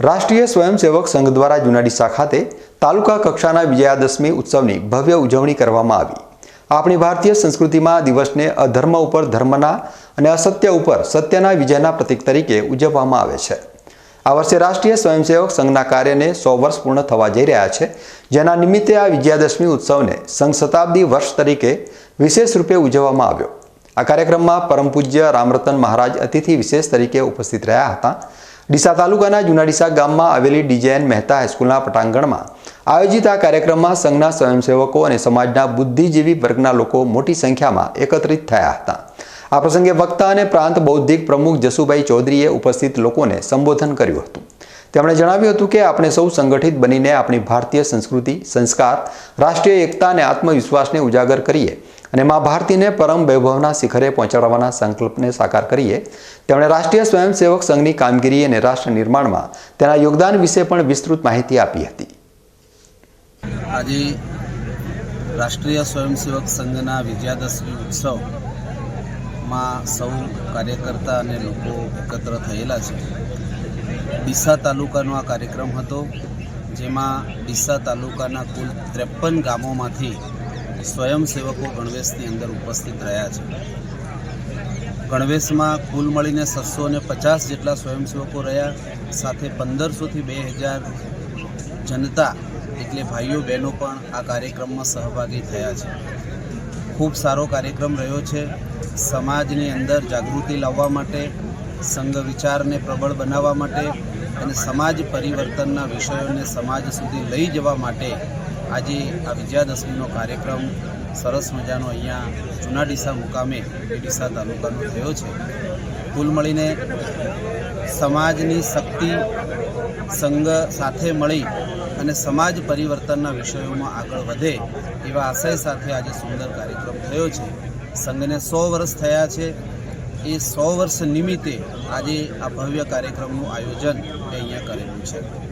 રાષ્ટ્રીય સ્વયંસેવક સંઘ દ્વારા જુનાડી ખાતે તાલુકા કક્ષાના વિજયાદશમી ઉત્સવની ભવ્ય ઉજવણી કરવામાં આવી. આપણી ભારતીય સંસ્કૃતિમાં દિવસને અધર્મ ઉપર ધર્મના અને અસત્ય ઉપર સત્યના વિજયના પ્રતીક તરીકે ઉજવવામાં આવે છે. આ વર્ષે રાષ્ટ્રીય સ્વયંસેવક સંઘના કાર્યને સો વર્ષ પૂર્ણ થવા જઈ રહ્યા છે. જેના નિમિત્તે આ વિજયાદશમી ઉત્સવને સંઘ શતાબ્દી વર્ષ તરીકે વિશેષ રૂપે ઉજવવામાં આવ્યો. આ કાર્યક્રમમાં પરમ પૂજ્ય રામરતન મહારાજ અતિથિ વિશેષ તરીકે ઉપસ્થિત રહ્યા હતા. ડીસા તાલુકાના જુનાડીસા ગામમાં આવેલી ડીજેએન મહેતા હાઈસ્કૂલના પટાંગણમાં આયોજિત આ કાર્યક્રમમાં સંઘના સ્વયંસેવકો અને સમાજના બુદ્ધિજીવી વર્ગના લોકો મોટી સંખ્યામાં એકત્રિત થયા હતા. આ પ્રસંગે વક્તા અને પ્રાંત બૌદ્ધિક પ્રમુખ જસુભાઈ ચૌધરીએ ઉપસ્થિત લોકોને સંબોધન કર્યું હતું. તેમણે જણાવ્યું હતું કે આપણે સૌ સંગઠિત બનીને આપણી ભારતીય સંસ્કૃતિ, સંસ્કાર, રાષ્ટ્રીય એકતા અને આત્મવિશ્વાસને ઉજાગર કરીએ. અને મા ભારતીને પરમ વૈભવના શિખરે પહોંચાડવાના સંકલ્પને સાકાર કરીએ. તેમણે રાષ્ટ્રીય સ્વયંસેવક સંઘની કામગીરી અને રાષ્ટ્ર નિર્માણમાં તેના યોગદાન વિશે પણ વિસ્તૃત માહિતી આપી હતી. આજે રાષ્ટ્રીય સ્વયંસેવક સંઘના વિજયાદશમી ઉત્સવમાં સૌ કાર્યકર્તા અને લોકો એકત્ર થયેલા છે. ડીસા તાલુકાનો આ કાર્યક્રમ હતો, જેમાં ડીસા તાલુકાના કુલ ત્રેપન ગામોમાંથી સ્વયંસેવકો ગણવેશની અંદર ઉપસ્થિત રહ્યા છે. ગણવેશમાં કુલ મળીને છસો અને પચાસ જેટલા સ્વયંસેવકો રહ્યા, સાથે પંદરસોથી બે હજાર જનતા એટલે ભાઈઓ બહેનો પણ આ કાર્યક્રમમાં સહભાગી થયા છે. ખૂબ સારો કાર્યક્રમ રહ્યો છે. સમાજની અંદર જાગૃતિ લાવવા માટે, સંઘ વિચારને પ્રબળ બનાવવા માટે અને સમાજ પરિવર્તનના વિષયોને સમાજ સુધી લઈ જવા માટે આજે આ વિજયાદશમીનો કાર્યક્રમ સરસ મજાનો અહીંયા જૂના ડીસા મુકામે ડીસા તાલુકાનો થયો છે. કુલ મળીને સમાજની શક્તિ, સંઘ સાથે મળી અને સમાજ પરિવર્તનના વિષયોમાં આગળ વધે એવા આશય સાથે આજે સુંદર કાર્યક્રમ થયો છે. સંઘને સો વર્ષ થયા છે. એ સો વર્ષ નિમિત્તે આજે આ ભવ્ય કાર્યક્રમનું આયોજન અહીંયા કરેલું છે.